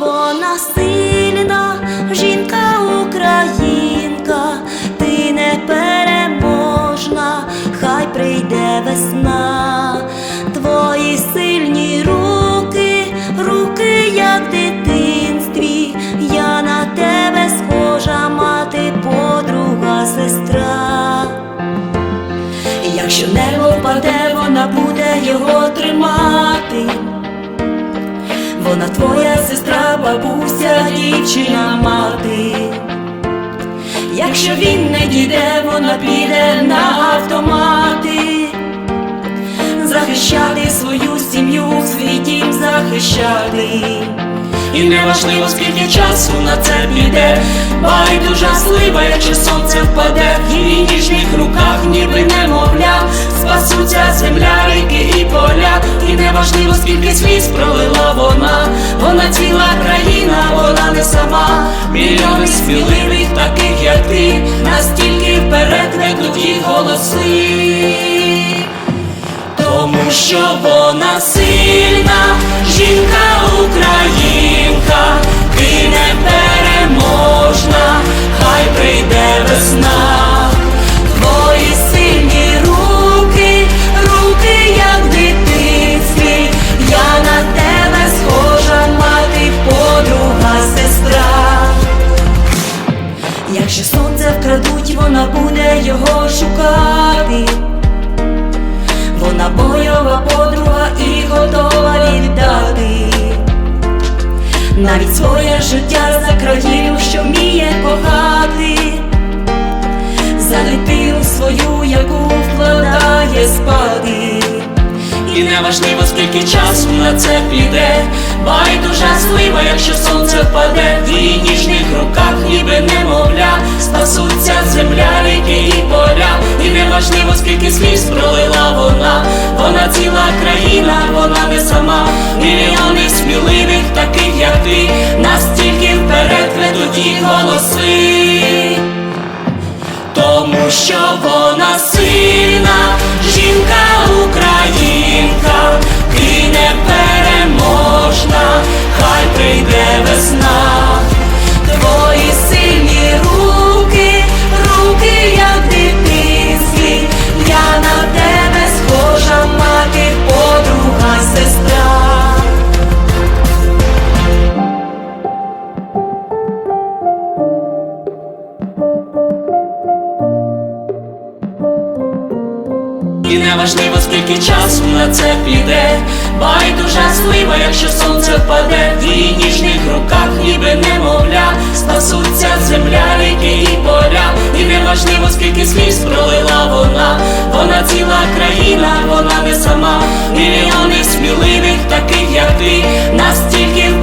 вона сильна, жінка українка, ти непереможна, хай прийде весна, твої сильні руки, руки, як дитинстві, я на тебе схожа, мати, подруга, сестра. Якщо небо впаде, вона буде його тримати. Твоя сестра, бабуся, дівчина, мати. Якщо він не дійде, вона піде на автомати, захищати свою сім'ю, свій дім захищати. І неважливо, скільки часу на це піде, байдужа слива, якщо сонце впаде, в її ніжних руках, ніби немовля, спасуться земля, ріки і поля, і неважливо, скільки сліз пролила вона ціла країна, вона не сама, мільйони сміливих, таких як ти, настільки вперед ведуть їх голоси. Тому що вона сильна, Вона подруга і готова віддати. Навіть своє життя за країну, що вміє кохати, за дитину свою, яку вкладає спати. І неважливо, скільки часу на це піде, байдужа слива, якщо сонце впаде, в її ніжних руках, ніби немовля, спасуться земля, ріки і поля, і неважливо, скільки сліз пролила вона, голоси тому що вона сильна, жінка і не важливо, скільки часу на це піде. Байдуже слива, якщо сонце впаде, в її ніжних руках, ніби немовля, спасуться земля, ріки і поля, і не важливо, скільки сліз пролила вона, вона ціла країна, вона не сама, мільйони сміливих, таких, як ти, настільки.